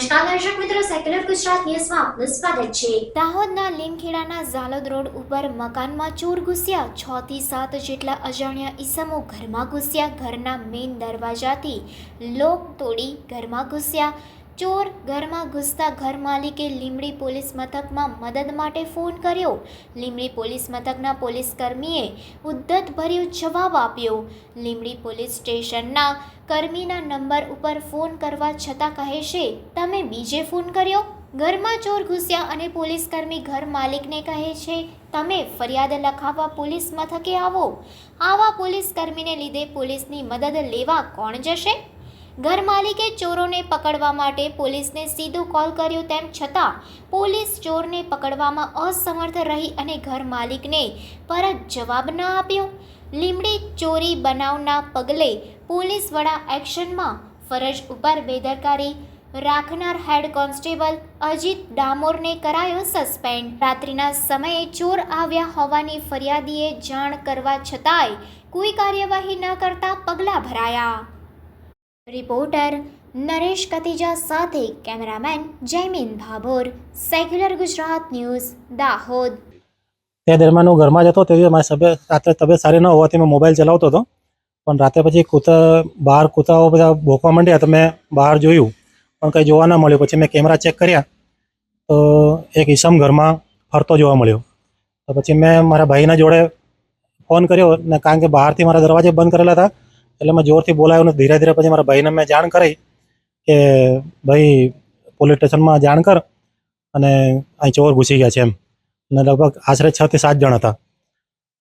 નમસ્કાર, દર્શક મિત્રો. સેક્યુલર ગુજરાત ન્યૂઝમાં આપનું સ્વાગત છે. દાહોદના લીમખેડાના ઝાલોદ રોડ ઉપર મકાનમાં ચોર ઘૂસ્યા. છ થી સાત જેટલા અજાણ્યા ઈસમો ઘરમાં ઘૂસ્યા. ઘરના મેઇન દરવાજાથી લોક તોડી ઘરમાં ઘૂસ્યા. ચોર ઘરમાં ઘૂસતા ઘર માલિકે લીમડી પોલીસ મથકમાં મદદ માટે ફોન કર્યો. લીમડી પોલીસ મથકના પોલીસ કર્મીએ ઉદ્ધતભર્યો જવાબ આપ્યો. લીમડી પોલીસ સ્ટેશનના કર્મીના નંબર ઉપર ફોન કરવા છતાં કહે છે, તમે બીજે ફોન કર્યો? ઘરમાં ચોર ઘૂસ્યા અને પોલીસ કર્મી ઘર માલિકને કહે છે, તમે ફરિયાદ લખાવવા પોલીસ મથકે આવો. આવા પોલીસકર્મીને લીધે પોલીસની મદદ લેવા કોણ જશે? ઘર માલિકે ચોરોને પકડવા માટે પોલીસને સીધો કોલ કર્યો તેમ છતાં પોલીસ ચોરને પકડવામાં અસમર્થ રહી અને ઘર માલિકને પરત જવાબ ન આપ્યો. લીમડી ચોરી બનાવના પગલે પોલીસ વડા એક્શનમાં ફરજ ઉપર બેદરકારી રાખનાર હેડ કોન્સ્ટેબલ અજીત ડામોરને કરાયો સસ્પેન્ડ. રાત્રિના સમયે ચોર આવ્યા હોવાની ફરિયાદીએ જાણ કરવા છતાંય કોઈ કાર્યવાહી ન કરતા પગલાં ભરાયા. રિપોર્ટર નરેશ કતિજા સાથે cameraman Jaymin Bhabhor. Secular Gujarat news, Dahod. તે દરમિયાન હું ઘરમાં જતો તેથી મારી રાત્રે તબિયત સારી ન હોવાથી મેં મોબાઈલ ચલાવતો હતો. પણ રાતે પછી કૂતરા, બહાર કૂતરાઓ બધા ભોંકવા માંડ્યા તો મેં બહાર જોયું, પણ કંઈ જોવા ન મળ્યું. પછી મેં કેમેરા ચેક કર્યા તો એક ઈસમ ઘરમાં ફરતો જોવા મળ્યો. તો પછી મેં મારા ભાઈના જોડે ફોન કર્યો ને કારણ કે બહારથી મારા દરવાજે બંધ કરેલા હતા એટલે મેં જોરથી બોલાવ્યો ને ધીરે ધીરે પછી મારા ભાઈને મેં જાણ કરી કે ભાઈ પોલીસ સ્ટેશનમાં જાણ કર અને અહીં ચોર ઘૂસી ગયા છે એમ. અને લગભગ આશરે છ થી સાત જણ હતા.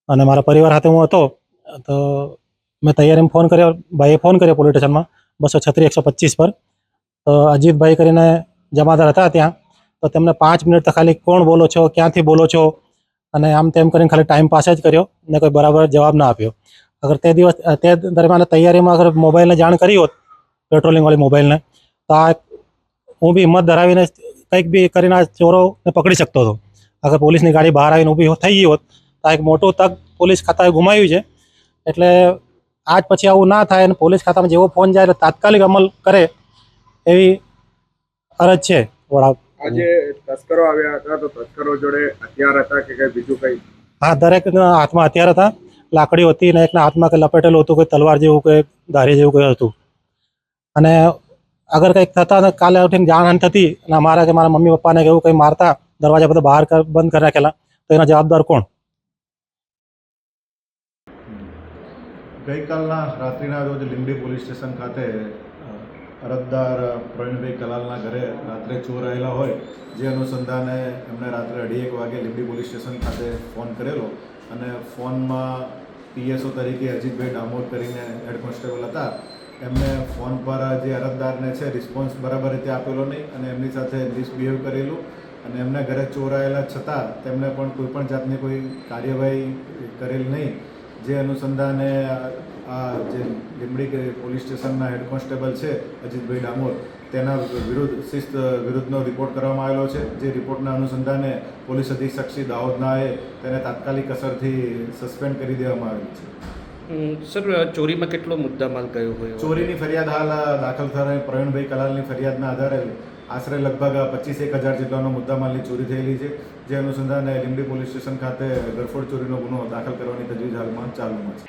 અને મારા પરિવાર સાથે હું હતો, તો મેં તૈયારીમાં ફોન કર્યો, ભાઈએ ફોન કર્યો પોલીસ સ્ટેશનમાં, બસો છત્રીસ એકસો પચીસ પર. તો અજીતભાઈ કરીને જમાદાર હતા ત્યાં, તો તેમને પાંચ મિનિટ તો ખાલી કોણ બોલો છો, ક્યાંથી બોલો છો, અને આમ તેમ કરીને ખાલી ટાઈમ પાસ જ કર્યો, ને કોઈ બરાબર જવાબ ના આપ્યો. અગર તે દિવસ તે દરમિયાન તૈયારીમાં અગર મોબાઈલને જાણ કરી હોત પેટ્રોલિંગવાળી મોબાઈલને તો આ હું બી હિંમત ધરાવીને કંઈક બી કરીને આ ચોરોને પકડી શકતો હતો. અગર પોલીસની ગાડી બહાર આવીને ઊભી થઈ ગઈ હોત તો આ એક મોટું તક પોલીસ ખાતાએ ગુમાવ્યું છે. એટલે આજ પછી આવું ના થાય અને પોલીસ ખાતામાં જેવો ફોન જાય એટલે તાત્કાલિક અમલ કરે એવી અરજ છે વડા આજે તસ્કરો આવ્યા હતા તો તસ્કરો જોડે હથિયાર હતા કે કઈ બીજું કઈ? હા દરેક હાથમાં હથિયાર હતા. લાકડી હતી અને એકના હાથમાં કંઈ લપેટેલું હતું, કોઈ તલવાર જેવું, કોઈ ધારી જેવું કંઈ હતું. અને અગર કંઈક થતા ને કાલે ઉઠીને જાણ થતી અને અમારા કે મારા મમ્મી પપ્પાને કે એવું કંઈ મારતા, દરવાજા બધા બહાર બંધ કરી રાખેલા તો એના જવાબદાર કોણ? ગઈકાલના રાત્રિના રોજ લીંબડી પોલીસ સ્ટેશન ખાતે અરજદાર પ્રવીણભાઈ કલાલના ઘરે રાત્રે ચોર આવેલા હોય, જે અનુસંધાને એમણે રાત્રે અઢી એક વાગે લીંબડી પોલીસ સ્ટેશન ખાતે ફોન કરેલો અને ફોનમાં પીએસઓ તરીકે અજીતભાઈ ડામોર કરીને હેડ કોન્સ્ટેબલ હતા. એમને ફોન પર જે અરજદારને છે રિસ્પોન્સ બરાબર રીતે આપેલો નહીં અને એમની સાથે મિસબિહેવ કરેલું અને એમના ઘરે ચોરાયેલા છતાં તેમણે પણ કોઈ પણ જાતની કોઈ કાર્યવાહી કરેલ નહીં. જે અનુસંધાને આ- જે લીંબડી પોલીસ સ્ટેશનના હેડ કોન્સ્ટેબલ છે, અજીતભાઈ ડામોર તેના વિરુદ્ધ શિસ્ત વિરુદ્ધનો રિપોર્ટ કરવામાં આવેલો છે. જે રિપોર્ટના અનુસંધાને પોલીસ અધિક્ષક શ્રી દાહોદનાએ તેને તાત્કાલિક અસરથી સસ્પેન્ડ કરી દેવામાં આવેલ છે. સર ચોરીમાં કેટલો મુદ્દામાલ ગયો હોય? ચોરીની ફરિયાદ હાલ દાખલ થયેલ પ્રવીણભાઈ કલાલની ફરિયાદના આધારે આશરે લગભગ પચીસ એક હજાર જેટલાનો મુદ્દામાલની ચોરી થયેલી છે. જે અનુસંધાને લીંબડી પોલીસ સ્ટેશન ખાતે ગરફોડ ચોરીનો ગુનો દાખલ કરવાની તજવીજ હાલમાં ચાલુમાં છે.